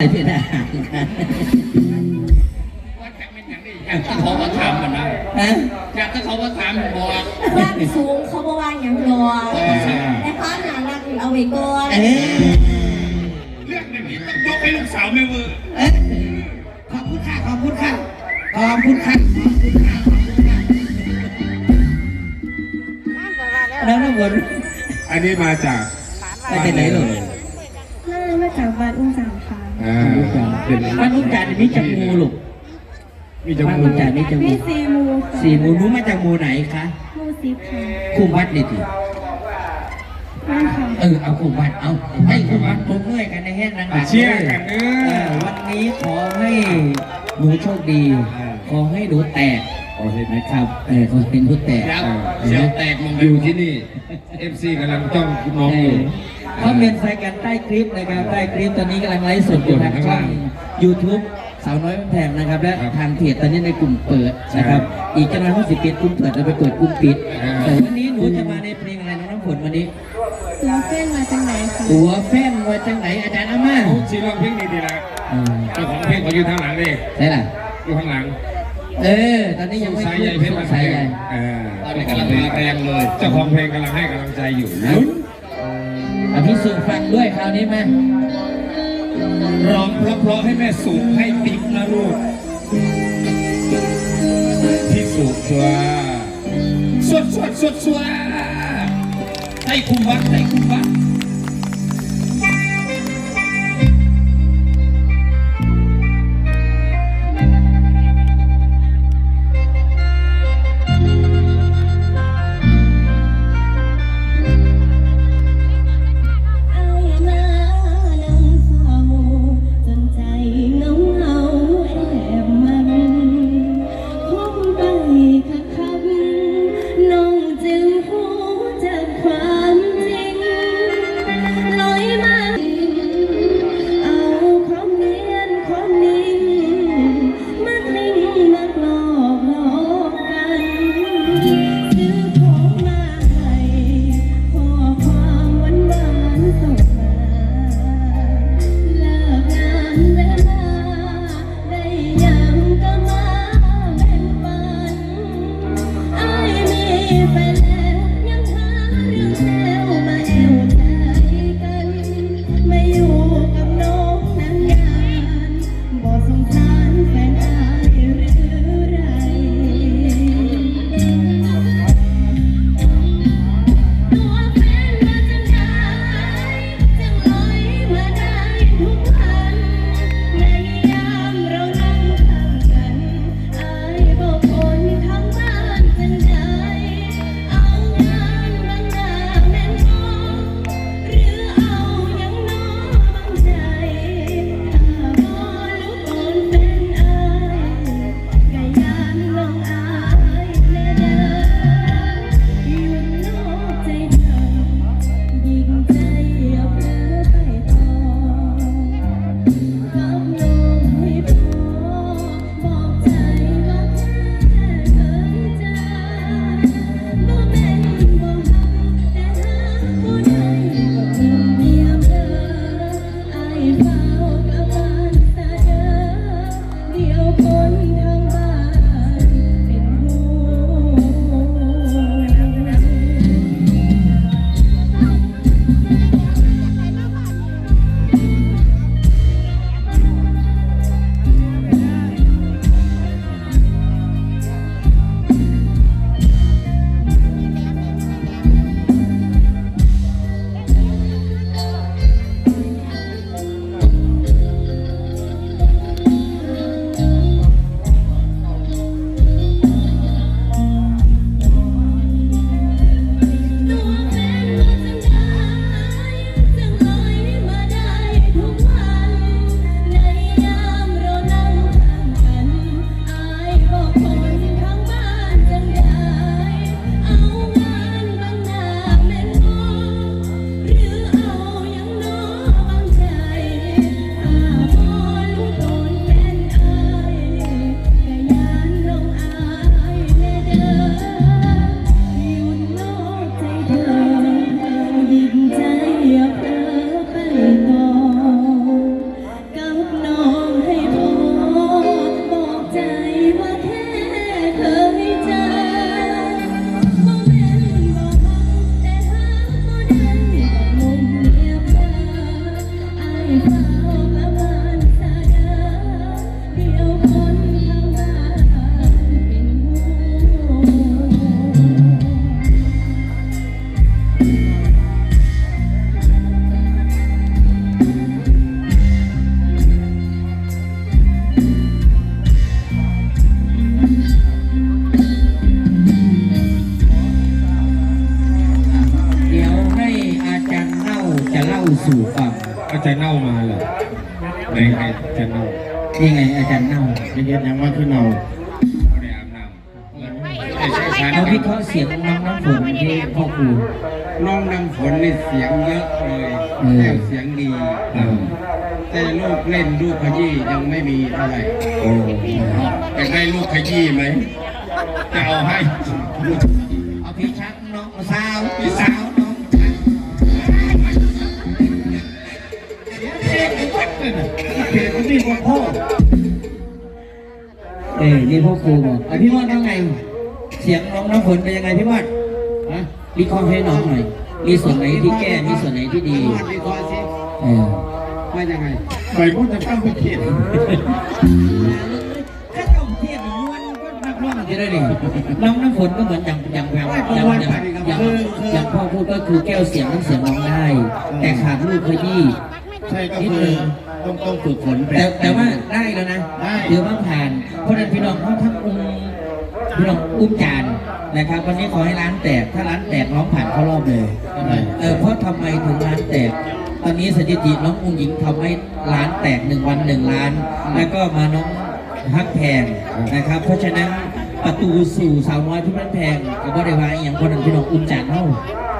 เป็นอาหารกันว่าแข่งเป็นอย่างนี้อยากจะเขาว่าทำมันนะฮะอยากจะเขาว่าทำบอกร่างสูงเขาบอกว่าอย่างรอแต่พาหนารักเอาไว้ก่อนเอ้ยเรื่องอย่างนี้ต้องยกให้ลูกสาวไม่เวอร์เอ้ยขอบคุณค่ะขอบคุณค่ะขอบคุณค่ะขอบคุณค่ะขอบคุณค่ะแล้วน้ำวนอันนี้มาจาก ไปจากไหนลูกน่ามาจากบ้านอุ้งจังค่ะอ่าเป็น บ้านนุ่งจันทร์มีจักมูลูกมีจบ้านมูนุ่กงจันทร์มีจักมีมูซีมูค่ะสี่หมูรู้มาจากหมูไหนคะมูซีค่ะคุมวัดนี่ทีนั่นค่ะเออเอาคุมวัดเอาให้คุมวัดผมเมื่อยกันในแห้งนังอะเชียร์กันเอเอออวันนี้ขอให้หนูโชคดี ขอให้หนูแตกโอเคไหมนะครับเออขอให้หนูแตกแล้วเสียวแตกมองอยู่ที่นี่ FC กำลังจ้องน้องอยู่ คอมเมนต์ใส่กันใต้คลิปนะครับใต้คลิปตอนนี้กำลังไลฟ์สดอยู่ทางช่อง YouTube สาวน้อยมันแพงนะครับ และทางเพจตอนนี้ในกลุ่มเปิดนะครับ อีกจำนวนห้าสิบเปิดกลุ่มเปิดเราไปเปิดกลุ่มปิดแต่วันนี้หนูจะมาในเพลงอะไรน้องน้ำฝนวันนี้ตัวเฟ้นมาจากไหนคะตัวแฟนว่าจังไหนอาจารย์อาม่าเขาชีร้องเพลงดีดีละเออเจ้าของเพลงเขาอยู่ทางหลังนี่ใช่ล่ะอยู่ข้างหลังเออ ตอนนี้ยังไม่สายใหญ่เพชรสบ้านสายแพใหญ่งอ่าตอนนี้กำลังมาแรงเลย เจ้าของเพลงกำลังให้กำลังใจอยู่น พี่สุฟังด้วยคราวนี้ไหมร้องเพราะๆให้แม่สูงให้ติ๊กนะลูกพี่สุดตัวสวดสวดสวดสวดให้คุมวัดให้คุมวัด ใครจะเน่านี่ไงอาจารย์เน่าไม่เห็นยังว่าคือเนาเขาได้อาบน้ำไม่ใช่สารเราวิเคราะห์เสียงน้องน้ำฝนที่พ่อครูน้องน้ำฝนนี่เสียงเยอะเลยแก้วเสียงดีแต่ลูกเล่นลูกขยี้ยังไม่มีเท่าไหร่โอ้อยากได้ลูกขยี้ไหมจะเอาให้เอาพี่ชักน้องสาวพี่สาว น้องชักเพจมันนี่ว่าพ่อ เอ้ยนี่พ่อครูบอกอะพี่มอดว่าไง เสียงน้องน้ำฝนเป็นยังไงพี่มอดฮะวิเคราะห์ให้น้องหน่อย มีส่วนไหนที่แก้ มีส่วนไหนที่ดีนวดดีกว่าสิเออว่ายังไงไปพูดจะเข้าไปเขียนถ้าเจ้าเทียบม้วนก็นักร้องจะได้ดิน้องน้ำฝนก็เหมือนอย่างอย่างแววอย่างอย่างอย่างอย่างพ่อพูดก็คือแก้วเสียงน้ำเสียงร้องได้ แต่ขาดลูกขยี้ใช่ก็คือ ต้องต้องฝึกฝนแต่แต่ว่าได้แล้วนะได้ ถือว่าผ่าน เพราะฉะนั้นพี่น้องเขาทั้งอุ้มพี่น้องอุ้มจานนะครับ วันนี้ขอให้ร้านแตก ถ้าร้านแตกร้องผ่านเข้ารอบเลยเออเพราะทำไมถึงร้านแตก ตอนนี้สถิติน้องอุ้งหญิงทำให้ร้านแตกหนึ่งวันหนึ่งล้าน แล้วก็มาน้องฮักแพงนะครับ เพราะฉะนั้นประตูสู่สาวน้อยเพี่บ้านแพงกับว่าได้ว่าอหย่างคนนั้นพี่น้องอุ้มจานเท่า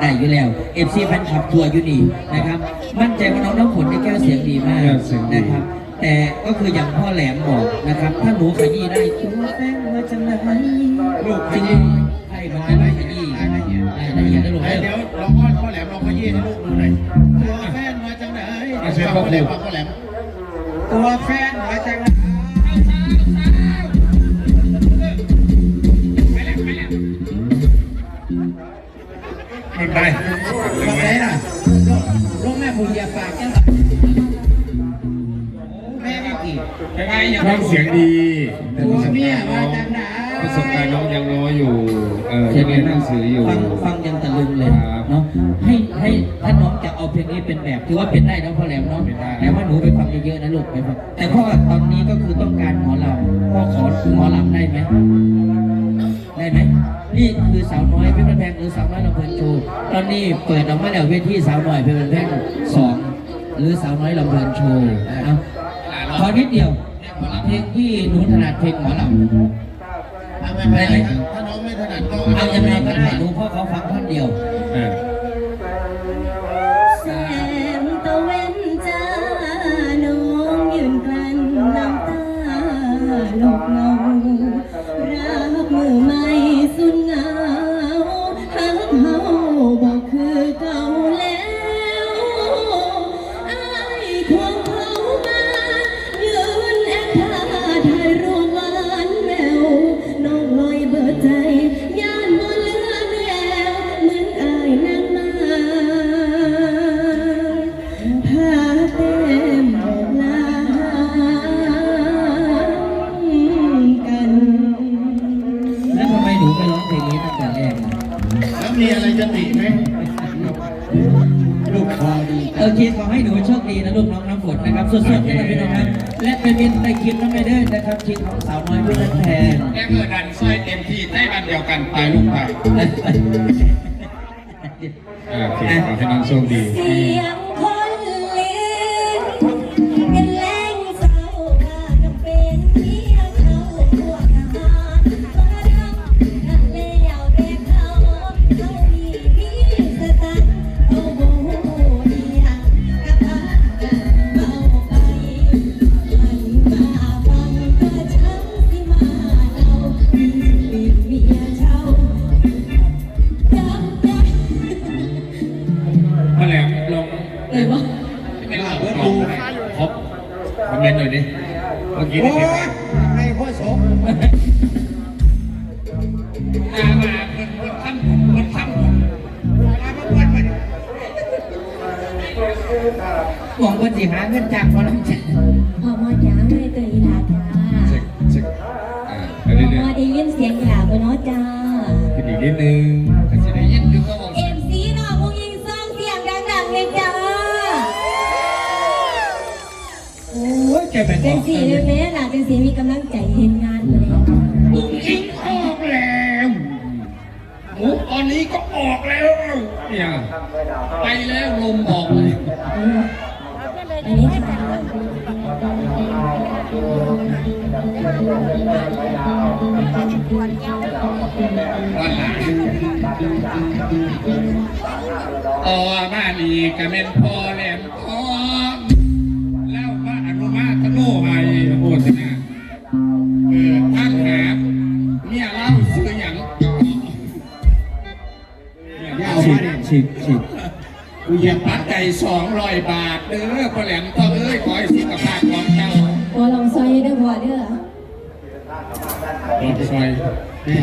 ได้อยู่แล้วเอฟซีแฟนคลับทัวร์อยู่นี่นะครับ มั่นใจว่าน้องน้ำฝนได้แก้วเสียงดีมากนะครับ แต่ก็คืออย่างพ่อแหลมบอกนะครับ ถ้าหนูขยี้ได้ตัวแป้งมาจังเลยลูกขยี้ใช่มันจะได้ขยี้ได้ละเอียดได้ละเอียดได้ลงเดี๋ได้ยวลองพ่อพ่อแหลมลองขยี้ให้ลูกดูหน่อยตัวแฟนมาจากไหนพ่อแหลมพ่อแหลมตัวแฟนมาจากไหน ไม่ไปบอกไหนล่ะลูกแม่ผู้เหยียบปากแก้วแม่ไม่กี่ยังไงยังน้องเสียงดีตัวเมียมาจากไหนประสบการณ์น้องยังน้อยอยู่ เออยังเรียนหนังสืออยู่ ฟังฟังยังตะลึงเลยครับเนาะ ให้ให้ถ้าน้องจะเอาเพลงนี้เป็นแบบถือว่าเป็นได้นะพ่อแหลมเนาะเป็นได้แต่ว่าหนูไปฟังเยอะๆนะลูกไปฟังแต่พ่อตอนนี้ก็คือต้องการหมอลำพ่อขอหมอลำได้ไหม นี่คือสาวน้อยเพี่เป็นแพงหรือสาวน้อยลำเพลินโชว์ตอนนี้เปิดออกมาแล้วเวทีสาวน้อยเพี่เป็นแพงสองหรือสาวน้อยลำเพลินโชว์นะขอนิดเดียวเพลงที่หนูถนัดเพลงหมอลำเอาไม่เป็นไรถ้าน้องไม่ถนัดก็เอายังไงก็ได้หนูพ่อเขาฟังท่อนเดียว ให้หนูโชคดีนะลูกน้องน้ำฝนนะครับสุดๆนะครับพี่น้องครับ และไปบินไปคลิปน้ำไปเด้อนะครับคลิปของสาวน้อยเพี่อนแพงแม่เพื่อดันซอยเต็มที่ใต้บันเดียวกันไปลูกไปเออโอเคขอให้น้องโชคดี เสียง สิหาเงินจากพอลำจันพ่อมอจ้าไม่ตื่นลาจ้าเช็คเช็คอ่าไปพ่อเรื่มอยอได้ยินเสียงหยาบเนาะจ้าๆขึ้นอีกนิดนึงก็จะได้ยินอยู่ก็บอกเอ็มซีน้องวงยิงซ่องเสียงดังๆเลยจ้าโอ้ยแกเป็นเป็นสีเล็กๆหล่ะเป็นสีมีกำลังใจเห็นงานเลยปุ๊บยิงออกแล้วหมูตอนนี้ก็ออกแล้วเนี่ยไปแล้วลมออกเลย อันนี้ค่ะวันหลังต่อมานี่ก็เป็นพ่อแหลมทองเล่าว่าอนุมาตโนไอ้โหดนะเออตั้งหาเมียเล่าซื้ออย่างอย่าเอาฉีมาดเนี่ยฉีดฉีด กูเหยียบปัดใจสองร้อยบาทเด้อพ่อแหลมทองเอ้ยขอให้สุขภาพของเจ้าตัวลองซอยเด้อพ่อเด้อลองซอยแม่